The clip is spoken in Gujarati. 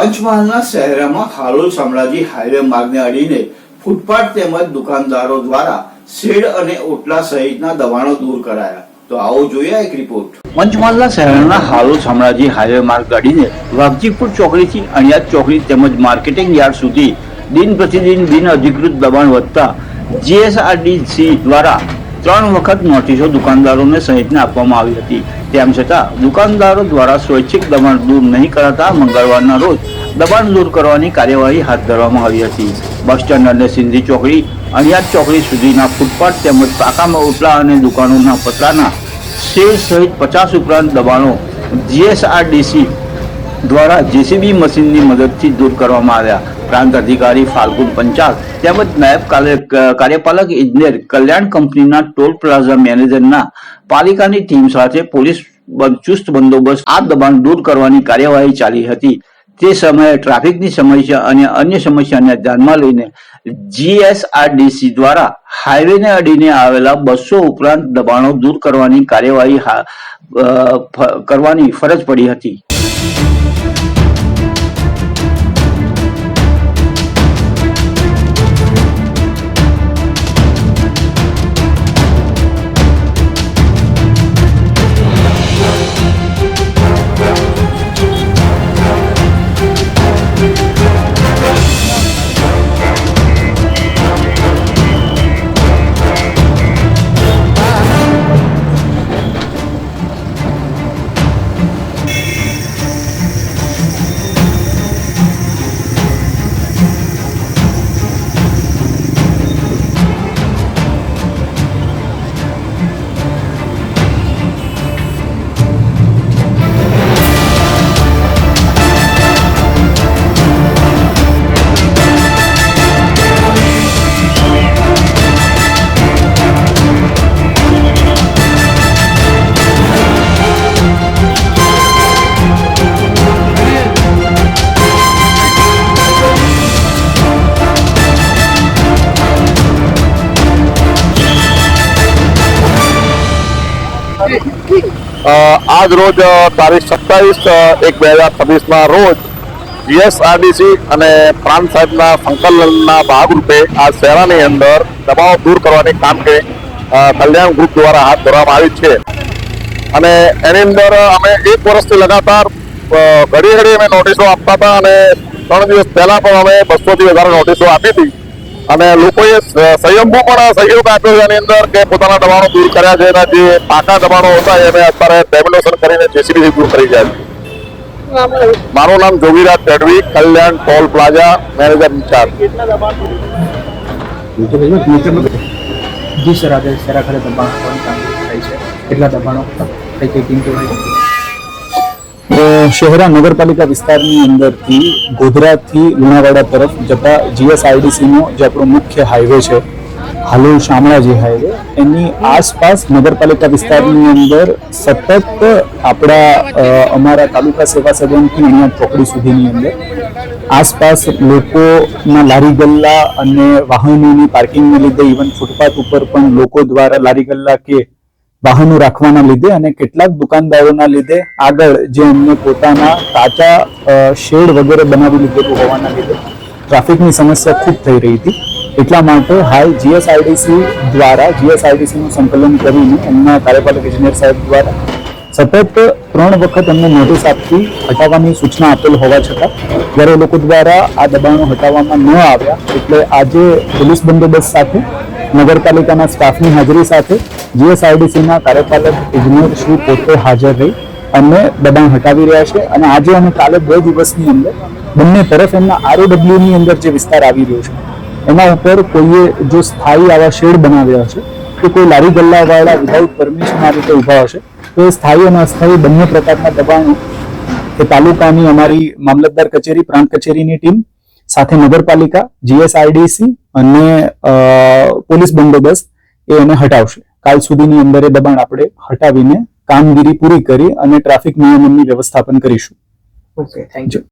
પંચમહાલના શહેરમાં હાલોલ શામળાજી હાઈવે માર્ગને અડીને ફૂટપાથ તેમજ દુકાનદારો દ્વારા શેડ અને ઓટલા સહિતના દબાણો દૂર કરાયા. તો આવો જોઈએ એક રિપોર્ટ પંચમહાલના માર્ગ વાઘજીપુર ચોકડીથી અણિયાદ ચોકડી તેમજ માર્કેટિંગ યાર્ડ સુધી દિન પ્રતિદિન બિન અધિકૃત દબાણ વધતા જીએસઆરડીસી દ્વારા ત્રણ વખત નોટિસો દુકાનદારોને સહિતને આપવામાં આવી હતી. તેમ છતાં, દુકાનદારો દ્વારા સ્વૈચ્છિક દબાણ દૂર નહીં કરાતા મંગળવારના રોજ દબાણ દૂર કરવાની કાર્યવાહી હાથ ધરવામાં આવી હતી. બસ સ્ટેન્ડ અને સિંધી ચોકડી, અણિયાદ ચોકડી સુધીના ફૂટપાથ તેમજ પાકામાં ઉપલા અને દુકાનોના પતરાના શેર સહિત પચાસ ઉપરાંત દબાણો જીએસઆરડીસી દ્વારા જેસીબી મશીનની મદદથી દૂર કરવામાં આવ્યા. પ્રાંત અધિકારી ફાલ્ગુન પંચાલ તેમજ નાયબ કાર્ય- કાર્યપાલક ઇજનેર કલ્યાણ કંપનીના ટોલ પ્લાઝા મેનેજરના પાલિકાની ટીમ સાથે પોલીસ ચુસ્ત બંદોબસ્ત આ દબાણ દૂર કરવાની કાર્યવાહી ચાલી હતી. તે સમયે ટ્રાફિકની સમસ્યા અને અન્ય સમસ્યાને ધ્યાનમાં લઈને જીએસઆરડીસી દ્વારા હાઈવેને અડીને આવેલા બસો ઉપરાંત દબાણો દૂર કરવાની કાર્યવાહી કરવાની ફરજ પડી હતી. આજ રોજ તારીખ સત્તાવીસ એક બે હજાર છવ્વીસના રોજ જીએસઆરડીસી અને પ્રાંત સાહેબના સંકલનના ભાગરૂપે આ શહેરાની અંદર દબાવ દૂર કરવાની કામગીરી કલ્યાણ ગ્રુપ દ્વારા હાથ ધરવામાં આવી છે. અને એની અંદર અમે એક વર્ષથી લગાતાર ઘડી ઘડી અમે નોટિસો આપતા હતા અને ત્રણ દિવસ પહેલાં પણ અમે બસોથી વધારે નોટિસો આપી હતી. અને લોકોએ સંયમો પણ સહયોગ આપ્યો છે, એની અંદર કે પોતાના દબાણો દૂર કર્યા છે, એના જે પાકા દબાણો હતા, એને અત્યારે ડેમિનેશન કરીને જેસીબી દૂર કરી જાય છે. મારું નામ Jogiraj Chadvi Kalyan toll plaza manager incharge ji sir, આજે સરાખરે દબાણ થાય છે. કેટલા દબાણો કઈ કઈ ટીમ હોય શહેરા નગરપાલિકા વિસ્તારની અંદરથી ગોધરાથી લુણાવાડા તરફ જતા જીએસઆરડીસીનો જે આપણો મુખ્ય હાઈવે છે, હાલોલ શામળાજી હાઈવે, એની આસપાસ નગરપાલિકા વિસ્તારની અંદર સતત આપણા અમારા તાલુકા સેવા સદનથી અહીંયા ચોકડી સુધીની અંદર આસપાસ લોકોના લારી ગલ્લા અને વાહનોની પાર્કિંગને લીધે ઇવન ફૂટપાથ ઉપર પણ લોકો દ્વારા લારી ગલ્લા કે વાહનો રાખવાના લીધે અને કેટલાક દુકાનદારોના લીધે આગળ જે એમને પોતાના કાચા શેડ વગેરે બનાવી લીધેલું હોવાના લીધે ટ્રાફિકની સમસ્યા ખૂબ થઈ રહી હતી. એટલા માટે હાલ જીએસઆઈડીસી દ્વારા જીએસઆઈડીસીનું સંકલન કરીને એમના કાર્યપાલક ઇજનેર સાહેબ દ્વારા સતત ત્રણ વખત એમને નોટિસ આપી, હટાવવાની સૂચના આપેલ હોવા છતાં જ્યારે લોકો દ્વારા આ દબાણો હટાવવામાં ન આવ્યા, એટલે આજે પોલીસ બંદોબસ્ત સાથે નગરપાલિકાના સ્ટાફની હાજરી સાથે જીએસઆરડીસીના કાર્યપાલક ઇજનેર શ્રી પોતે હાજર રહી અમને દબાણ હટાવી રહ્યા છે અને આજે અને કાલે બે દિવસની અંદર બંને તરફ એમના આરઓડબ્લ્યુની અંદર જે વિસ્તાર આવી રહ્યો છે, એના ઉપર કોઈએ જો સ્થાયી આવા શેડ બનાવ્યા છે કે કોઈ લારી ગલ્લાવાળા વિધાઉટ પરમિશન આ રીતે ઊભા હશે, તો એ સ્થાયી અને અસ્થાયી બંને પ્રકારના દબાણો કે તાલુકાની અમારી મામલતદાર કચેરી, પ્રાંત કચેરીની ટીમ સાથે નગરપાલિકા જીએસઆઈડીસી અને પોલીસ બંદોબસ્ત એ એને હટાવશે. કાલ સુધીની અંદર એ દબાણ આપણે હટાવીને કામગીરી પૂરી કરી અને ટ્રાફિક નિયમનની વ્યવસ્થાપન કરીશું. Okay thank you